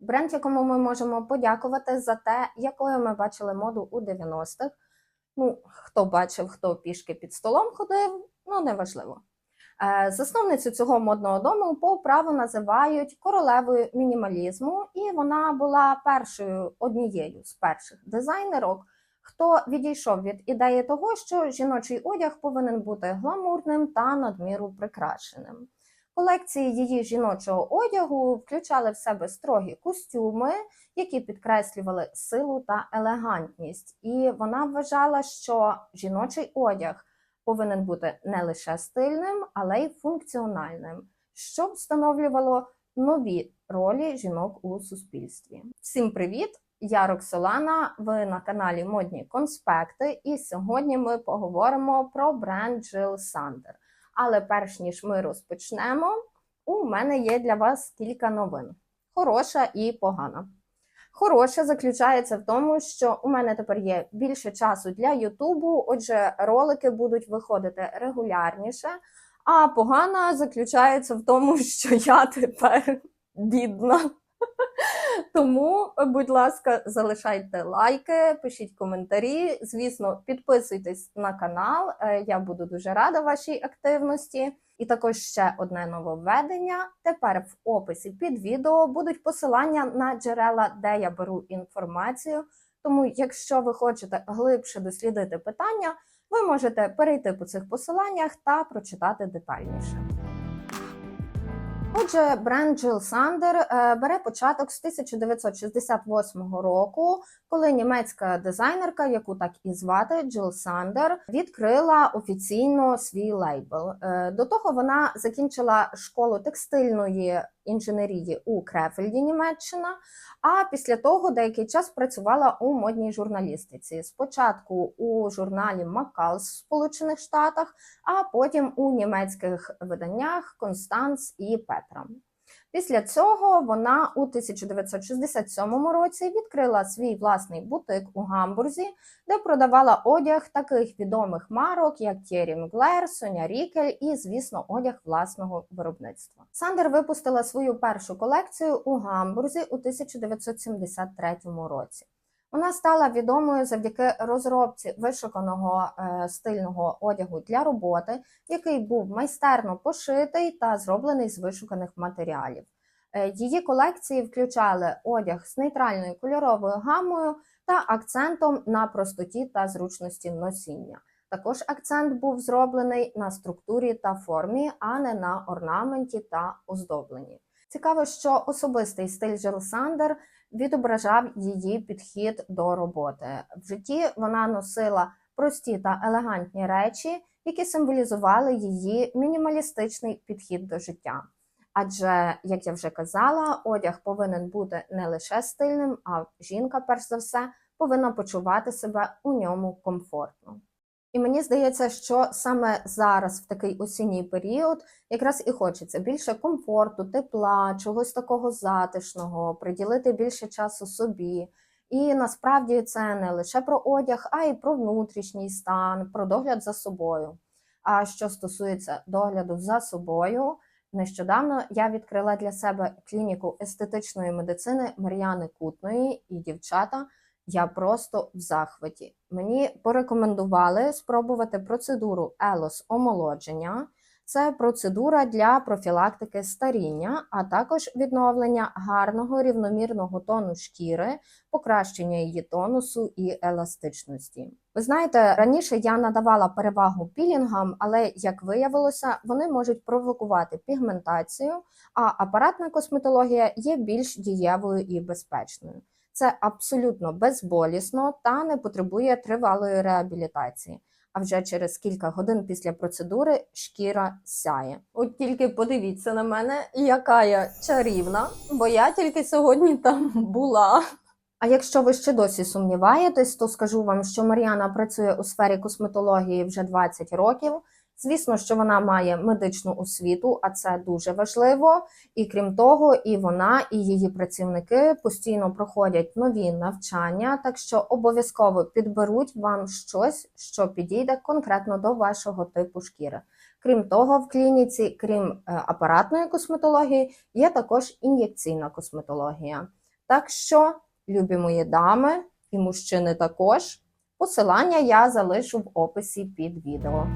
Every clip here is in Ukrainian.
Бренд, якому ми можемо подякувати за те, якою ми бачили моду у 90-х. Ну, хто бачив, хто пішки під столом ходив, ну неважливо. Е, Засновницю цього модного дому по праву називають королевою мінімалізму, і вона була першою однією з перших дизайнерок, хто відійшов від ідеї того, що жіночий одяг повинен бути гламурним та надміру прикрашеним. Колекції її жіночого одягу включали в себе строгі костюми, які підкреслювали силу та елегантність. І вона вважала, що жіночий одяг повинен бути не лише стильним, але й функціональним, що встановлювало нові ролі жінок у суспільстві. Всім привіт! Я Роксолана. Ви на каналі Модні Конспекти, і сьогодні ми поговоримо про бренд Jill Sander. Але перш ніж ми розпочнемо, у мене є для вас кілька новин: хороша і погана. Хороша заключається в тому, що у мене тепер є більше часу для Ютубу, отже, ролики будуть виходити регулярніше. А погана заключається в тому, що я тепер бідна. Тому, будь ласка, залишайте лайки, пишіть коментарі. Звісно, підписуйтесь на канал. Е, Я буду дуже рада вашій активності. І також ще одне нововведення. Тепер в описі під відео будуть посилання на джерела, де я беру інформацію. Тому, якщо ви хочете глибше дослідити питання, ви можете перейти по цих посиланнях та прочитати детальніше. Отже, бренд Sander е, бере початок з 1968 року, коли німецька дизайнерка, яку так і звати Jill Sander, відкрила офіційно свій лейбл. Е, До того вона закінчила школу текстильної інженерії у Крефельді, Німеччина. А після того деякий час працювала у модній журналістиці. Спочатку у журналі Макалс в Сполучених Штатах, а потім у німецьких виданнях Констанц і Петра. Після цього вона у 1967 році відкрила свій власний бутик у Гамбурзі, де продавала одяг таких відомих марок, як Thierry Mugler, Соня Рікель і, звісно, одяг власного виробництва. Сандер випустила свою першу колекцію у Гамбурзі у 1973 році. Вона стала відомою завдяки розробці вишуканого е, стильного одягу для роботи, який був майстерно пошитий та зроблений з вишуканих матеріалів. Е, її колекції включали одяг з нейтральною кольоровою гамою та акцентом на простоті та зручності носіння. Також акцент був зроблений на структурі та формі, а не на орнаменті та оздобленні. Цікаво, що особистий стиль Sander відображав її підхід до роботи. В житті вона носила прості та елегантні речі, які символізували її мінімалістичний підхід до життя. Адже, як я вже казала, одяг повинен бути не лише стильним, а жінка, перш за все, повинна почувати себе у ньому комфортно. І мені здається, що саме зараз, в такий осінній період, якраз і хочеться більше комфорту, тепла, чогось такого затишного, приділити більше часу собі. І насправді це не лише про одяг, а й про внутрішній стан, про догляд за собою. А що стосується догляду за собою, нещодавно я відкрила для себе клініку естетичної медицини Мар'яни Кутної і дівчата. Я просто в захваті. Мені порекомендували спробувати процедуру елос омолодження. Це процедура для профілактики старіння, а також відновлення гарного рівномірного тону шкіри, покращення її тонусу і еластичності. Ви знаєте, раніше я надавала перевагу пілінгам, але як виявилося, вони можуть провокувати пігментацію, а апаратна косметологія є більш дієвою і безпечною. Це абсолютно безболісно та не потребує тривалої реабілітації. А вже через кілька годин після процедури шкіра сяє. От тільки подивіться на мене, яка я чарівна, бо я тільки сьогодні там була. А якщо ви ще досі сумніваєтесь, то скажу вам, що Мар'яна працює у сфері косметології вже 20 років. Звісно, що вона має медичну освіту, а це дуже важливо. І крім того, і вона, і її працівники постійно проходять нові навчання, так що обов'язково підберуть вам щось, що підійде конкретно до вашого типу шкіри. Крім того, в клініці, крім е, апаратної косметології, є також ін'єкційна косметологія. Так що, любі мої дами і мужчини також, посилання я залишу в описі під відео.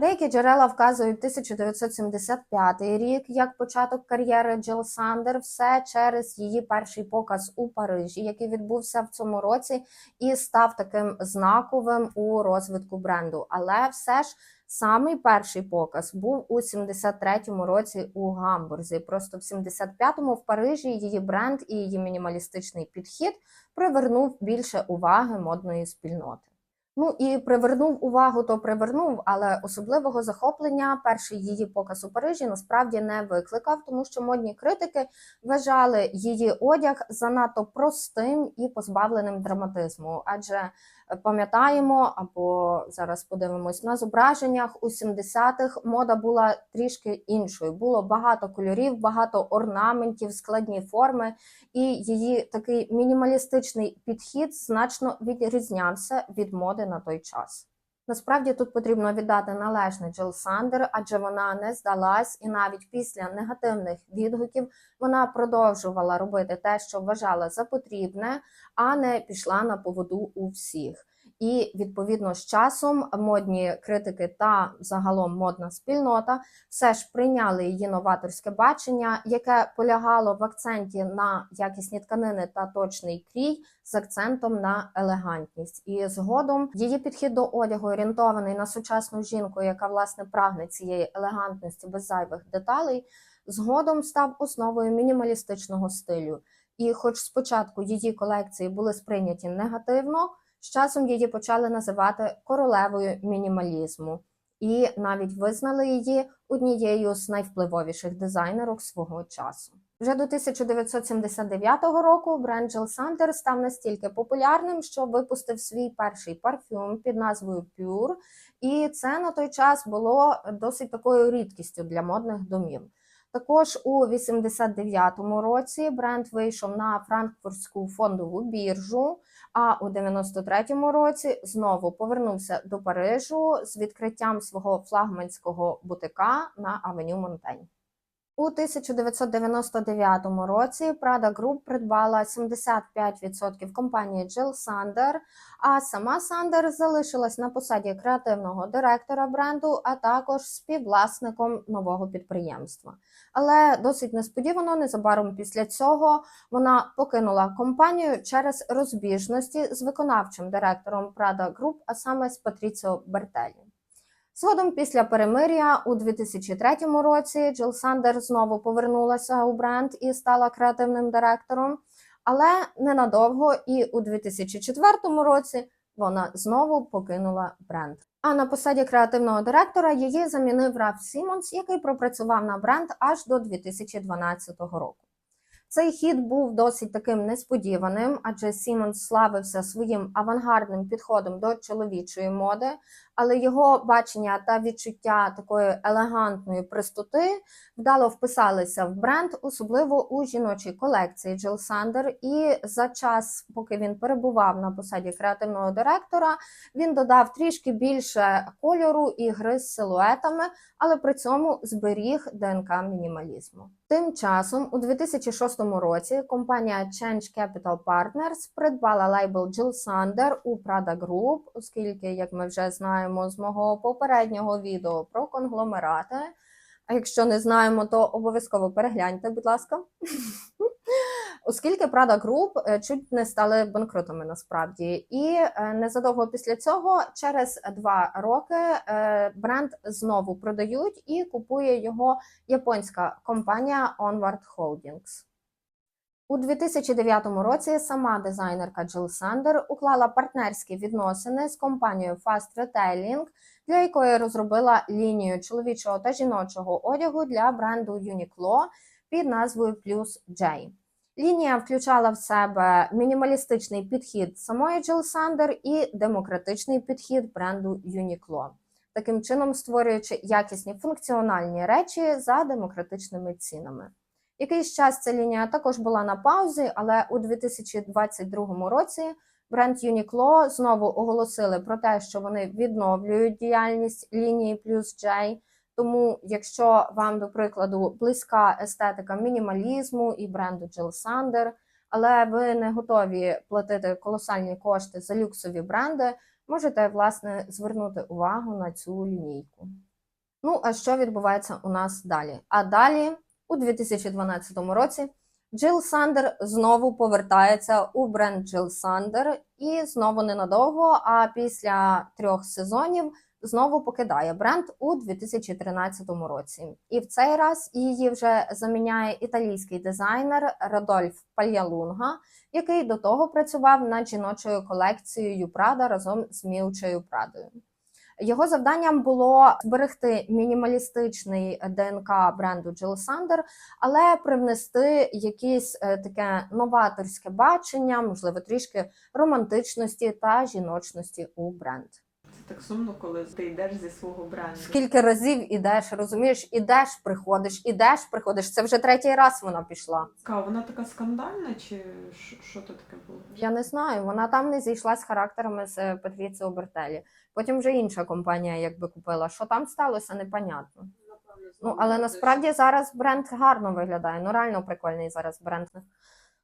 Деякі джерела вказують 1975 рік як початок кар'єри Джил Сандер, все через її перший показ у Парижі, який відбувся в цьому році, і став таким знаковим у розвитку бренду. Але все ж самий перший показ був у 73-му році у Гамбурзі. Просто в 75-му в Парижі її бренд і її мінімалістичний підхід привернув більше уваги модної спільноти. Ну і привернув увагу, то привернув, але особливого захоплення перший її показ у Парижі насправді не викликав, тому що модні критики вважали її одяг занадто простим і позбавленим драматизму. Адже пам'ятаємо, або зараз подивимось на зображеннях у 70-х мода була трішки іншою. Було багато кольорів, багато орнаментів, складні форми, і її такий мінімалістичний підхід значно відрізнявся від моди на той час. Насправді тут потрібно віддати належне Джил Сандер, адже вона не здалась, і навіть після негативних відгуків вона продовжувала робити те, що вважала за потрібне, а не пішла на поводу у всіх. І відповідно з часом модні критики та загалом модна спільнота все ж прийняли її новаторське бачення, яке полягало в акценті на якісні тканини та точний крій з акцентом на елегантність. І згодом її підхід до одягу орієнтований на сучасну жінку, яка власне прагне цієї елегантності без зайвих деталей. Згодом став основою мінімалістичного стилю. І, хоч спочатку її колекції були сприйняті негативно. З часом її почали називати королевою мінімалізму, і навіть визнали її однією з найвпливовіших дизайнерок свого часу. Вже до 1979 року бренд Jill Sander став настільки популярним, що випустив свій перший парфюм під назвою Pure, і це на той час було досить такою рідкістю для модних домів. Також у 89-му році бренд вийшов на франкфуртську фондову біржу. А у 93-му році знову повернувся до Парижу з відкриттям свого флагманського бутика на Авеню Монтень. У 1999 році Prada Group придбала 75% компанії Jill Sander, а сама Sander залишилась на посаді креативного директора бренду, а також співвласником нового підприємства. Але досить несподівано, незабаром після цього вона покинула компанію через розбіжності з виконавчим директором Prada Group, а саме з Патріціо Бертелі. Згодом після перемир'я у 2003 році Джил Сандер знову повернулася у бренд і стала креативним директором, але ненадовго і у 2004 році вона знову покинула бренд. А на посаді креативного директора її замінив Раф Сімонс, який пропрацював на бренд аж до 2012 року. Цей хід був досить таким несподіваним, адже Сімонс славився своїм авангардним підходом до чоловічої моди, але його бачення та відчуття такої елегантної пристоти вдало вписалися в бренд, особливо у жіночій колекції Jill Sander. І за час, поки він перебував на посаді креативного директора, він додав трішки більше кольору і гри з силуетами, але при цьому зберіг ДНК мінімалізму. Тим часом, у 2006 році, компанія Change Capital Partners придбала лейбл Jill Sander у Prada Group, оскільки, як ми вже знаємо з мого попереднього відео про конгломерати. А якщо не знаємо, то обов'язково перегляньте, будь ласка. Оскільки Prada Group е, чуть не стали банкрутами насправді, і е, незадовго після цього, через два роки, е, бренд знову продають і купує його японська компанія Onward Holdings. У 2009 році сама дизайнерка Jill Sander уклала партнерські відносини з компанією Fast Retailing, для якої розробила лінію чоловічого та жіночого одягу для бренду Uniqlo під назвою Plus J. Лінія включала в себе мінімалістичний підхід самої Jill Sander і демократичний підхід бренду Uniqlo, таким чином створюючи якісні функціональні речі за демократичними цінами. Якийсь час ця лінія також була на паузі, але у 2022 році бренд Uniqlo знову оголосили про те, що вони відновлюють діяльність лінії Plus J, Тому, якщо вам, до прикладу, близька естетика мінімалізму і бренду Jill Sander, але ви не готові платити колосальні кошти за люксові бренди, можете власне звернути увагу на цю лінійку. Ну, а що відбувається у нас далі? А далі, у 2012 році, Jill Sander знову повертається у бренд Jill Sander і знову ненадовго, а після трьох сезонів знову покидає бренд у 2013 році. І в цей раз її вже заміняє італійський дизайнер Родольф Пальялунга, який до того працював над жіночою колекцією Прада разом з Мілчею Прадою. Його завданням було зберегти мінімалістичний ДНК бренду Jill Sander, але привнести якесь е, таке новаторське бачення, можливо, трішки романтичності та жіночності у бренд. Так сумно, коли ти йдеш зі свого бренду. Скільки разів ідеш, розумієш, ідеш, приходиш, ідеш, приходиш. Це вже третій раз вона пішла. Цікаво, вона така скандальна, чи що, що то таке було? Я не знаю, вона там не зійшла з характерами з е, Патріціо Бертелі. Потім вже інша компанія якби купила. Що там сталося, непонятно. Ну, але насправді зараз бренд гарно виглядає. Ну, реально прикольний зараз бренд.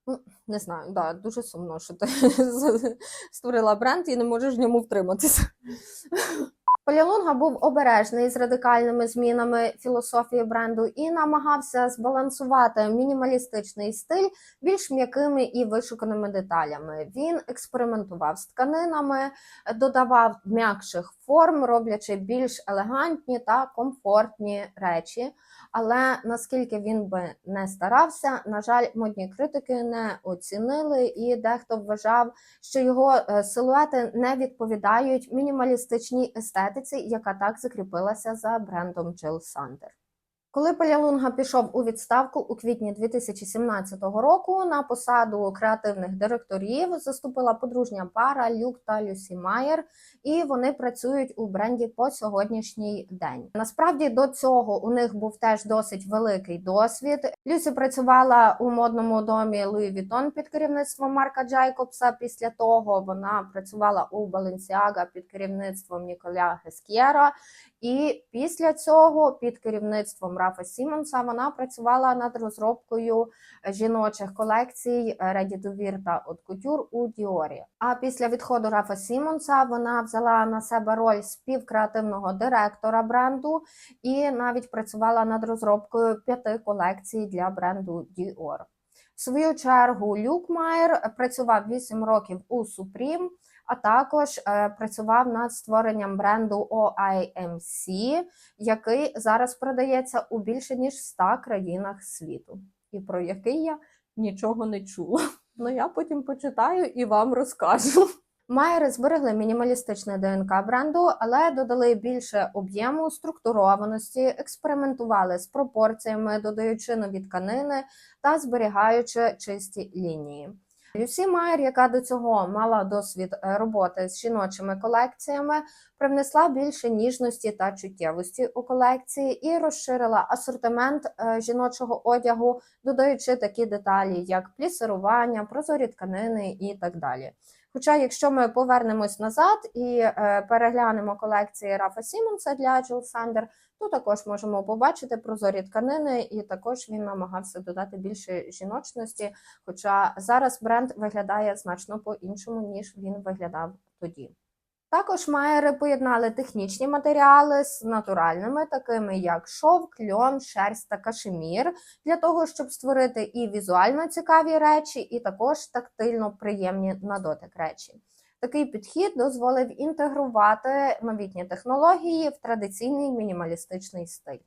Ну, не знаю, да, дуже сумно, що ти створила бренд і не можеш в ньому втриматися. Полялунга був обережний з радикальними змінами філософії бренду і намагався збалансувати мінімалістичний стиль більш м'якими і вишуканими деталями. Він експериментував з тканинами, додавав м'якших форм, роблячи більш елегантні та комфортні речі. Але наскільки він би не старався, на жаль, модні критики не оцінили, і дехто вважав, що його е, силуети не відповідають мінімалістичній естетиці, яка так закріпилася за брендом Jill Sander. Коли Палялунга пішов у відставку у квітні 2017 року, на посаду креативних директорів заступила подружня пара Люк та Люсі Майер, і вони працюють у бренді по сьогоднішній день. Насправді до цього у них був теж досить великий досвід. Люсі працювала у модному домі Louis Vuitton під керівництвом Марка Джейкобса. Після того вона працювала у Balenciaga під керівництвом Ніколя Гескєра. І після цього під керівництвом Рафа Сімонса вона працювала над розробкою жіночих колекцій to Wear та Haute Couture у Діорі. А після відходу Рафа Сімонса вона взяла на себе роль співкреативного директора бренду і навіть працювала над розробкою п'яти колекцій для бренду Dior. В свою чергу Люк Майер працював 8 років у Supreme, а також е, працював над створенням бренду OIMC, який зараз продається у більше ніж 100 країнах світу, і про який я нічого не чула. Ну я потім почитаю і вам розкажу. Майери зберегли мінімалістичне ДНК бренду, але додали більше об'єму, структурованості, експериментували з пропорціями, додаючи нові тканини та зберігаючи чисті лінії. Люсі Майер, яка до цього мала досвід е, роботи з жіночими колекціями, привнесла більше ніжності та чуттєвості у колекції і розширила асортимент е, жіночого одягу, додаючи такі деталі, як плісирування, прозорі тканини і так далі. Хоча, якщо ми повернемось назад і е, переглянемо колекції Рафа Сімонса для Jill Sander, то також можемо побачити прозорі тканини, і також він намагався додати більше жіночності. Хоча зараз бренд виглядає значно по-іншому, ніж він виглядав тоді. Також майери поєднали технічні матеріали з натуральними, такими як шовк, льон, шерсть та кашемір, для того, щоб створити і візуально цікаві речі, і також тактильно приємні на дотик речі. Такий підхід дозволив інтегрувати новітні технології в традиційний мінімалістичний стиль.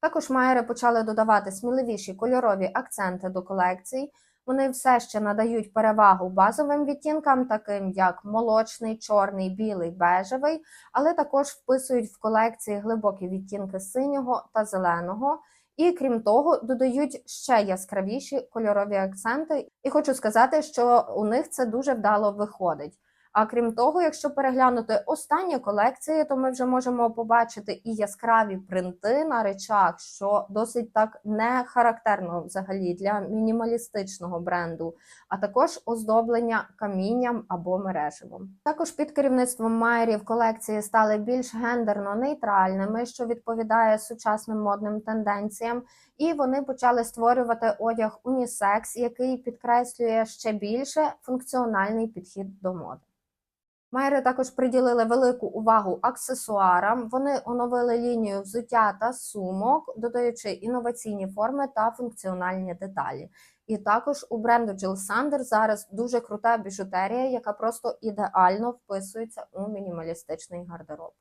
Також майери почали додавати сміливіші кольорові акценти до колекцій. Вони все ще надають перевагу базовим відтінкам, таким як молочний, чорний, білий, бежевий, але також вписують в колекції глибокі відтінки синього та зеленого. І крім того, додають ще яскравіші кольорові акценти. І хочу сказати, що у них це дуже вдало виходить. А крім того, якщо переглянути останні колекції, то ми вже можемо побачити і яскраві принти на речах, що досить так не характерно взагалі для мінімалістичного бренду, а також оздоблення камінням або мереживом. Також під керівництвом Майерів колекції стали більш гендерно нейтральними, що відповідає сучасним модним тенденціям, і вони почали створювати одяг унісекс, який підкреслює ще більше функціональний підхід до моди. Майери також приділили велику увагу аксесуарам. Вони оновили лінію взуття та сумок, додаючи інноваційні форми та функціональні деталі. І також у бренду Jill Sander зараз дуже крута біжутерія, яка просто ідеально вписується у мінімалістичний гардероб.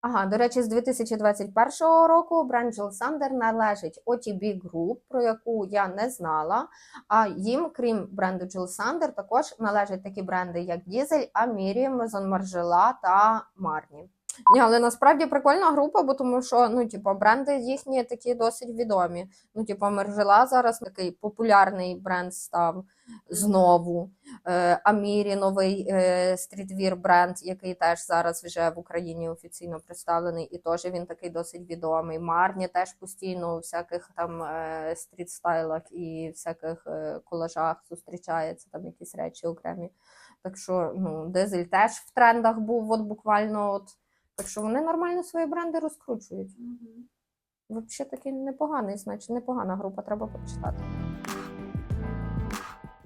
Ага, до речі, з 2021 року бренд Сандер належить OTB Group, про яку я не знала. А їм, крім бренду Jill Сандер, також належать такі бренди, як Дізель, Амірі, Мезон Маржела та Marni. Ні, але насправді прикольна група, бо тому що ну, типу, бренди їхні такі досить відомі. Ну, типу, Margiela зараз такий популярний бренд став знову. Е, Амірі новий е, стрітвір бренд, який теж зараз вже в Україні офіційно представлений, і теж він такий досить відомий. Марні теж постійно у всяких там е, стріт-стайлах і всяких е, колажах зустрічається там якісь речі окремі. Так що ну, дизель теж в трендах був, от буквально от. Так що вони нормально свої бренди розкручують. Взагалі такий непоганий, значить, непогана група, треба почитати.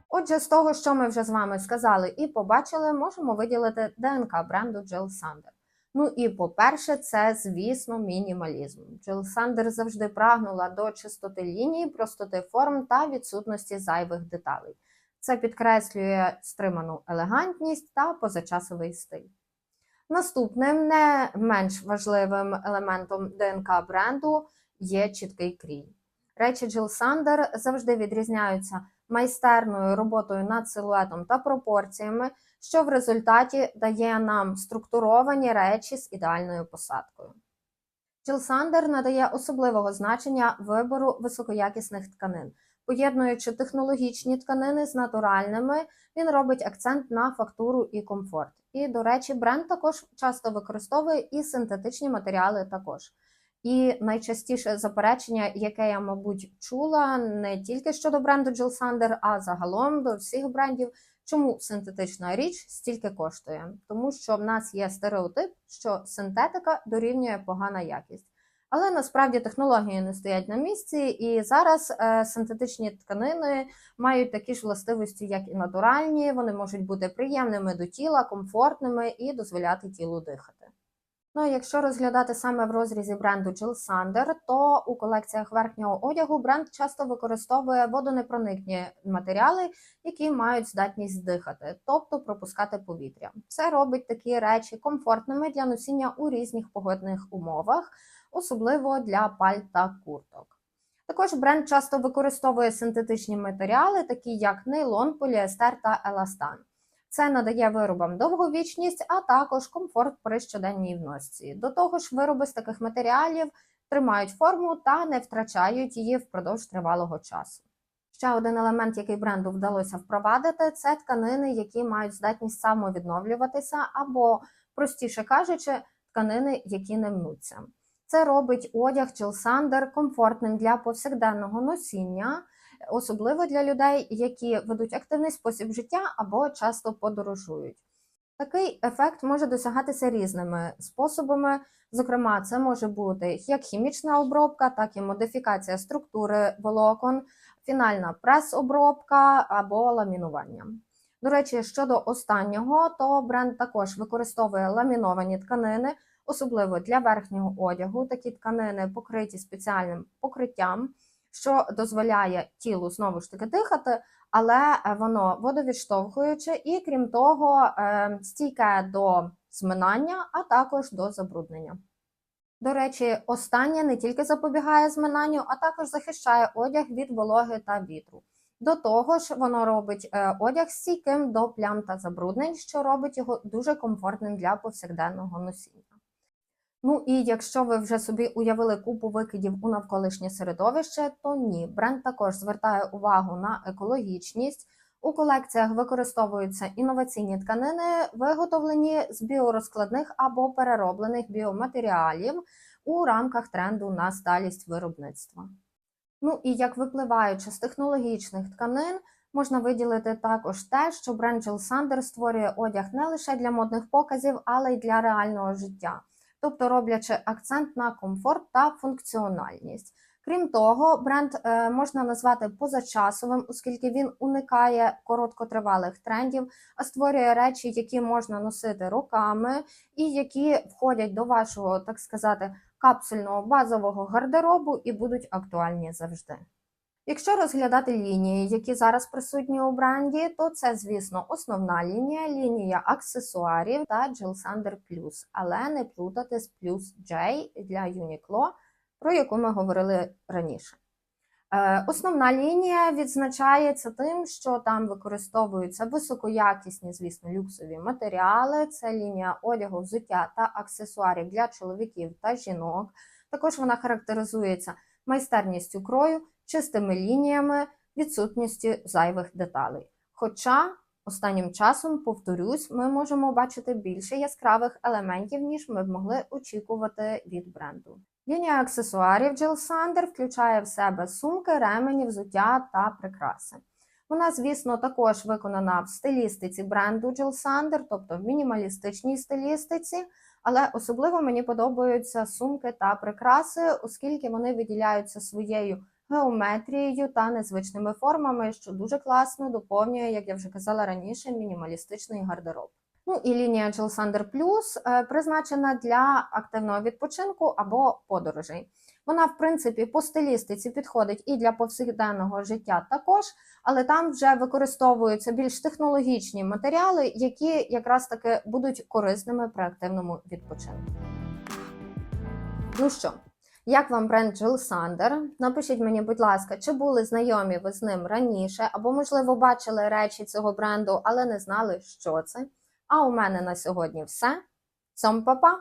Отже, з того, що ми вже з вами сказали і побачили, можемо виділити ДНК бренду Jill Sander. Ну і по-перше, це, звісно, мінімалізм. Jill Sander завжди прагнула до чистоти ліній, простоти форм та відсутності зайвих деталей. Це підкреслює стриману елегантність та позачасовий стиль. Наступним не менш важливим елементом ДНК бренду є чіткий крій. Речі Jill Sander завжди відрізняються майстерною роботою над силуетом та пропорціями, що в результаті дає нам структуровані речі з ідеальною посадкою. Jill Sander надає особливого значення вибору високоякісних тканин. Поєднуючи технологічні тканини з натуральними, він робить акцент на фактуру і комфорт. І, до речі, бренд також часто використовує і синтетичні матеріали також. І найчастіше заперечення, яке я, мабуть, чула не тільки щодо бренду Jill Sander, а загалом до всіх брендів, чому синтетична річ стільки коштує. Тому що в нас є стереотип, що синтетика дорівнює погана якість. Але насправді технології не стоять на місці, і зараз е, синтетичні тканини мають такі ж властивості, як і натуральні. Вони можуть бути приємними до тіла, комфортними і дозволяти тілу дихати. Ну, а якщо розглядати саме в розрізі бренду Jill Sander, то у колекціях верхнього одягу бренд часто використовує водонепроникні матеріали, які мають здатність дихати, тобто пропускати повітря. Це робить такі речі комфортними для носіння у різних погодних умовах, особливо для пальт та курток. Також бренд часто використовує синтетичні матеріали, такі як нейлон, поліестер та еластан. Це надає виробам довговічність, а також комфорт при щоденній вносці. До того ж, вироби з таких матеріалів тримають форму та не втрачають її впродовж тривалого часу. Ще один елемент, який бренду вдалося впровадити, це тканини, які мають здатність самовідновлюватися, або, простіше кажучи, тканини, які не мнуться. Це робить одяг Sander комфортним для повсякденного носіння, особливо для людей, які ведуть активний спосіб життя або часто подорожують. Такий ефект може досягатися різними способами. Зокрема, це може бути як хімічна обробка, так і модифікація структури волокон, фінальна прес-обробка або ламінування. До речі, щодо останнього, то бренд також використовує ламіновані тканини, особливо для верхнього одягу. Такі тканини покриті спеціальним покриттям, що дозволяє тілу знову ж таки дихати, але е, воно водовідштовхуюче і, крім того, е, стійке до зминання, а також до забруднення. До речі, останнє не тільки запобігає зминанню, а також захищає одяг від вологи та вітру. До того ж, воно робить е, одяг стійким до плям та забруднень, що робить його дуже комфортним для повсякденного носіння. Ну і якщо ви вже собі уявили купу викидів у навколишнє середовище, то ні, бренд також звертає увагу на екологічність, У колекціях використовуються інноваційні тканини, виготовлені з біорозкладних або перероблених біоматеріалів у рамках тренду на сталість виробництва. Ну і як випливаючи з технологічних тканин, можна виділити також те, що бренд Jill Sander створює одяг не лише для модних показів, але й для реального життя, тобто роблячи акцент на комфорт та функціональність. Крім того, бренд е, можна назвати позачасовим, оскільки він уникає короткотривалих трендів, а створює речі, які можна носити роками, і які входять до вашого, так сказати, капсульного базового гардеробу і будуть актуальні завжди. Якщо розглядати лінії, які зараз присутні у бренді, то це, звісно, основна лінія, лінія аксесуарів та Jill Sander Plus, але не плутати з Plus J для Uniqlo, про яку ми говорили раніше. Е, Основна лінія відзначається тим, що там використовуються високоякісні, звісно, люксові матеріали. Це лінія одягу, взуття та аксесуарів для чоловіків та жінок. Також вона характеризується майстерністю крою, чистими лініями, відсутністю зайвих деталей. Хоча останнім часом, повторюсь, ми можемо бачити більше яскравих елементів, ніж ми б могли очікувати від бренду. Лінія аксесуарів Jill Sander включає в себе сумки, ремені, взуття та прикраси. Вона, звісно, також виконана в стилістиці бренду Jill Sander, тобто в мінімалістичній стилістиці, але особливо мені подобаються сумки та прикраси, оскільки вони виділяються своєю геометрією та незвичними формами, що дуже класно доповнює, як я вже казала раніше, мінімалістичний гардероб. Ну і лінія Jill Plus е, призначена для активного відпочинку або подорожей. Вона, в принципі, по стилістиці підходить і для повсякденного життя також, але там вже використовуються більш технологічні матеріали, які якраз таки будуть корисними при активному відпочинку. Ну що, як вам бренд Jill Sander? Напишіть мені, будь ласка, чи були знайомі ви з ним раніше, або, можливо, бачили речі цього бренду, але не знали, що це. А у мене на сьогодні все. Цьом, па-па!